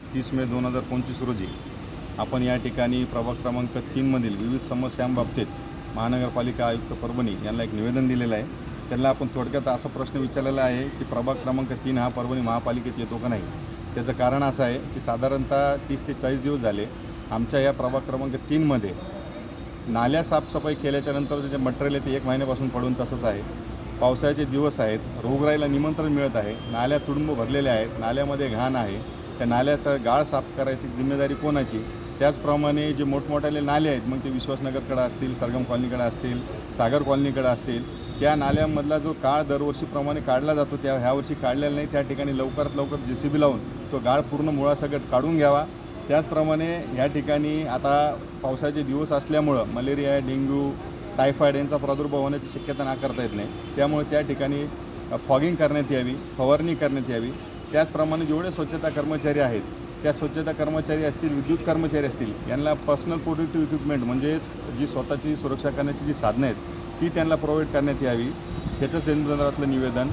तीस मे दोन हजार पंचवीस रोजी आपण या ठिकाणी प्रभाग क्रमांक तीनमधील विविध समस्यांबाबतीत महानगरपालिका आयुक्त परभणी यांना एक निवेदन दिलेलं आहे. त्यांना आपण थोडक्यात असा प्रश्न विचारलेला आहे की प्रभाग क्रमांक तीन हा परभणी महापालिकेत येतो का नाही? त्याचं कारण असं आहे की साधारणतः तीस ते चाळीस दिवस झाले आमच्या या प्रभाग क्रमांक तीनमध्ये नाल्या साफसफाई केल्याच्यानंतर जे मटेरियल आहे ते एक महिन्यापासून पडून तसंच आहे. पावसाळ्याचे दिवस आहेत. रोगराईला निमंत्रण मिळत आहे. नाल्या तुडुंब भरलेल्या आहेत. नाल्यामध्ये घाण आहे. त्या नाल्याचा गाळ साफ करायची जिम्मेदारी कोणाची? त्याचप्रमाणे जे मोठमोठाले नाले आहेत मग ते विश्वासनगरकडे असतील सरगम कॉलनीकडे असतील सागर कॉलनीकडे असतील त्या नाल्यामधला जो काळ दरवर्षीप्रमाणे काढला जातो त्या ह्यावर्षी काढलेला नाही. त्या ठिकाणी लवकरात लवकर जे सी बी लावून तो गाळ पूर्ण मुळासकट काढून घ्यावा. त्याचप्रमाणे या ठिकाणी आता पावसाचे दिवस असल्यामुळं मलेरिया डेंग्यू टायफॉईड यांचा प्रादुर्भाव होण्याची शक्यता नाकारता येत नाही. त्यामुळे त्या ठिकाणी फॉगिंग करण्यात यावी फवारणी करण्यात यावी. त्याचप्रमाणे जेवढे स्वच्छता कर्मचारी आहेत त्या स्वच्छता कर्मचारी असतील विद्युत कर्मचारी असतील यांना पर्सनल प्रोटेक्टिव्ह इक्विपमेंट म्हणजेच जी स्वतःची सुरक्षा करण्याची जी साधनं आहेत ती त्यांना प्रोव्हाइड करण्यात यावी. ह्याचंच केंद्रातलं निवेदन.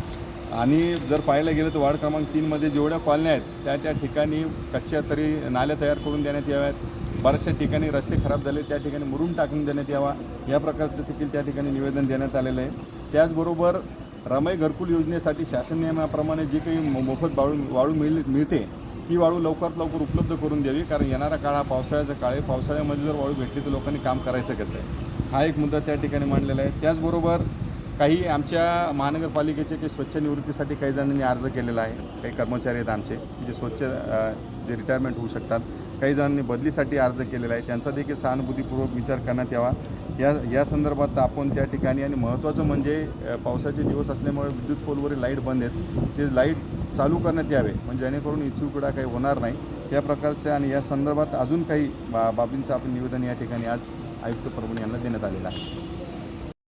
आणि जर पाहायला गेलं तर वार्ड क्रमांक तीनमध्ये जेवढ्या कॉलन्या आहेत त्या त्या ठिकाणी कच्च्या तरी नाल्या तयार करून देण्यात याव्यात. बऱ्याचशा ठिकाणी रस्ते खराब झाले त्या ठिकाणी मुरून टाकून देण्यात यावा. या प्रकारचं देखील त्या ठिकाणी निवेदन देण्यात आलेलं आहे. त्याचबरोबर रमाई घरकुल योजनेसाठी शासन नियमाप्रमाणे जी काही मो- मोफत वाळू वाळू मिळ मिळते ती वाळू लवकरात लवकर उपलब्ध करून द्यावी. कारण येणारा काळ हा पावसाळ्याचा काळ आहे. पावसाळ्यामध्ये जर वाळू भेटली तर लोकांनी काम करायचं कसं आहे? हा एक मुद्दा त्या ठिकाणी मांडलेला आहे. त्याचबरोबर काही आमच्या महानगरपालिकेचे काही स्वच्छ निवृत्तीसाठी काही जणांनी अर्ज केलेला आहे. काही कर्मचारी आहेत आमचे जे स्वच्छ जे रिटायरमेंट होऊ शकतात. काही जणांनी बदलीसाठी अर्ज केलेला आहे. त्यांचा देखील सहानुभूतीपूर्वक विचार करण्यात यावा. या या संदर्भात आपण त्या ठिकाणी आणि महत्त्वाचं म्हणजे पावसाचे दिवस असल्यामुळे विद्युत पोलवरील लाइट बंद आहेत. ते लाइट चालू करण्यात यावे म्हणजे जेणेकरून इचुकडा काही होणार नाही. या प्रकारचे आणि या संदर्भात अजून काही बा बाबींचं आपण निवेदन या ठिकाणी आज आयुक्त प्रभू यांना देण्यात आलेलं आहे.